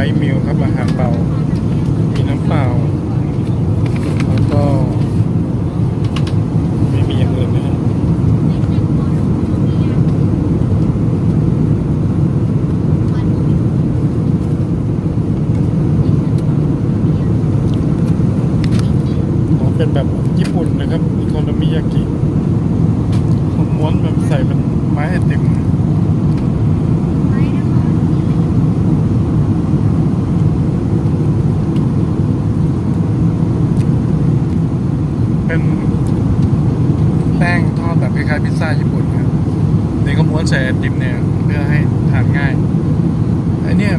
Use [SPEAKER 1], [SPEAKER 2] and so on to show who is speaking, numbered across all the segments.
[SPEAKER 1] ลท์มิลครับอาหารเปล่า มีน้ำเปล่า แล้วก็ ไม่มีอย่างอื่นนะครับเป็นแบบญี่ปุ่นนะครับอิโคโนมิยากิม้วนแบบใส่เป็นไม้ไอติม เป็นแป้งทอดแบบคล้ายๆพิซซ่าญี่ปุ่นครับนี่ก็ม้วนใส่ไอติมเนี่ยเพื่อให้ทานง่ายไอเนี่ย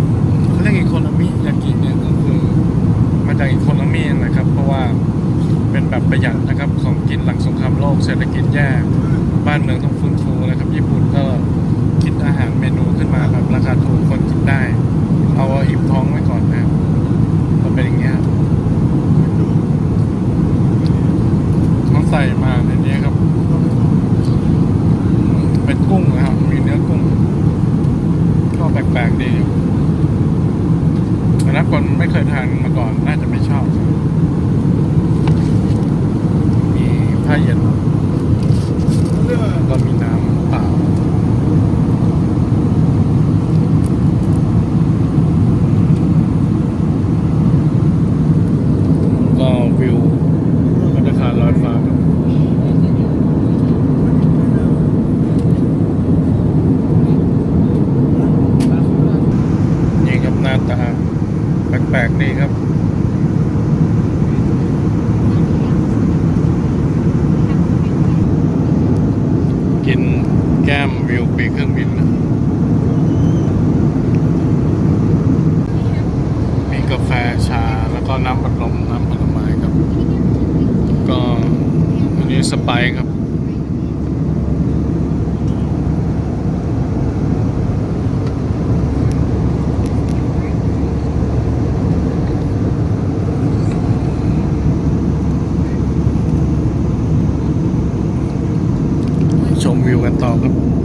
[SPEAKER 1] เขาเรียกอีโคโนมิยากิเนี่ยก็คือมาจากอีโคโนมีนะครับ เพราะว่าเป็นแบบประหยัดนะครับของกินหลังสงครามโลกเศรษฐกิจแย่ บ้านเมืองต้องฟื้นฟูนะครับ ญี่ปุ่นก็คิดอาหารเมนูขึ้นมาแบบราคาถูกคนกินได้ เอาอิ่มท้องไว้ก่อนนะครับมันเป็นอย่างเงี้ยครับ เขาใส่มาในนี้ครับ เป็นกุ้งนะครับ มีเนื้อกุ้ง ก็ แปลกๆดีแต่ถ้าคนไม่เคยทานมาก่อนน่าจะไม่ชอบ มีผ้าเย็นก็มีน้ำเปล่าก็วิวพัตตาคารลอยฟ้าครับนี่ครับหน้าตา แปลกดีครับกินแก้มวิวปีเครื่องบินนะมีกาแฟชาแล้วก็น้ำบัดลมน้ำผลไม้ครับ ก็อันนี้สไปครับ ชมวิวกันต่อครับ